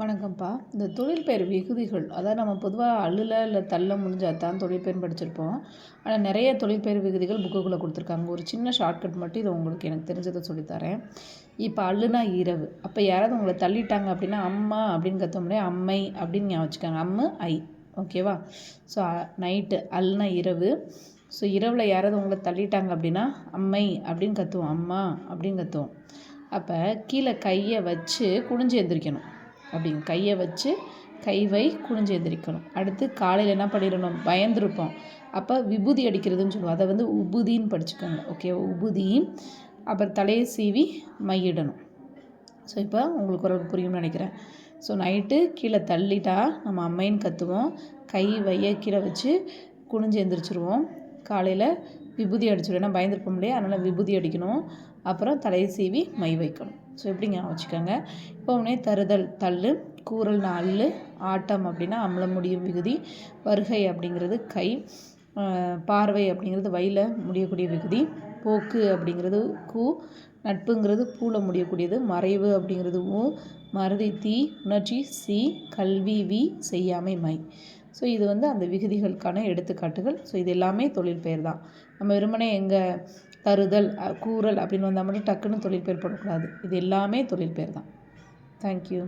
வணக்கம்ப்பா. இந்த தொழில்பெயர் விகுதிகள் அதாவது நம்ம பொதுவாக அள்ளில் இல்லை தள்ள முடிஞ்சால் தான் தொழில்பெயர்னு படிச்சிருப்போம். ஆனால் நிறைய தொழில்பெயர் விகுதிகள் புக்குக்குள்ளே கொடுத்துருக்காங்க. ஒரு சின்ன ஷார்ட்கட் மட்டும் இதை உங்களுக்கு எனக்கு தெரிஞ்சதை சொல்லித்தரேன். இப்போ அல்லுனா இரவு. அப்போ யாராவது உங்களை தள்ளிட்டாங்க அப்படின்னா அம்மா அப்படின்னு கத்தோம்னே அம்மை அப்படின்னு ஞாபகம் வச்சுக்காங்க. அம்மு ஐ. ஓகேவா ஸோ நைட்டு அல்னா இரவு. ஸோ இரவில் யாராவது உங்களை தள்ளிட்டாங்க அப்படின்னா அம்மை அப்படின்னு கத்துவோம். அம்மா அப்படின்னு கத்துவோம். அப்போ கீழே கையை வச்சு குனிஞ்சு எந்திரிக்கணும். அப்படிங்க கையை வச்சு கை வை குனிஞ்சு எந்திரிக்கணும். அடுத்து காலையில் என்ன பண்ணிடணும்? பயந்துருப்போம். அப்போ விபூதி அடிக்கிறதுன்னு சொல்லுவோம். அதை வந்து உபுதின்னு படிச்சுக்கோங்க. ஓகே உபுதியும் அப்புறம் தலையை சீவி மையிடணும். ஸோ இப்போ உங்களுக்கு ஒரு புரியும்னு நினைக்கிறேன். ஸோ நைட்டு கீழே தள்ளிட்டா நம்ம அம்மைன்னு கற்றுவோம் கை வைய கீழே வச்சு குனிஞ்சு எந்திரிச்சிருவோம். காலையில் விபூதி அடிச்சிடும் ஏன்னா பயந்துருப்போம் இல்லையா? அதனால் விபூதி அடிக்கணும். அப்புறம் தலையை சீவி மை வைக்கணும். ஸோ எப்படிங்க வச்சுக்கோங்க. இப்போ உடனே தருதல் தள்ளு கூறல் நாள் ஆட்டம் அப்படின்னா அமல முடியும் விகுதி வருகை அப்படிங்கிறது கை பார்வை அப்படிங்கிறது வயல முடியக்கூடிய விகுதி போக்கு அப்படிங்கிறது கூ நட்புங்கிறது பூல முடியக்கூடியது மறைவு அப்படிங்கிறது ஊ மருதி தீ உணர்ச்சி சி கல்வி வி செய்யாமை மை. ஸோ இது வந்து அந்த விகுதிகளுக்கான எடுத்துக்காட்டுகள். ஸோ இது எல்லாமே தொழில் பெயர் தான். நம்ம வெறுமனே எங்கள் தருதல் கூறல் அப்படின்னு வந்தால் மட்டும் டக்குன்னு தொழில் பெயர் போடக்கூடாது. இது எல்லாமே தொழில் பெயர் தான். தேங்க்யூ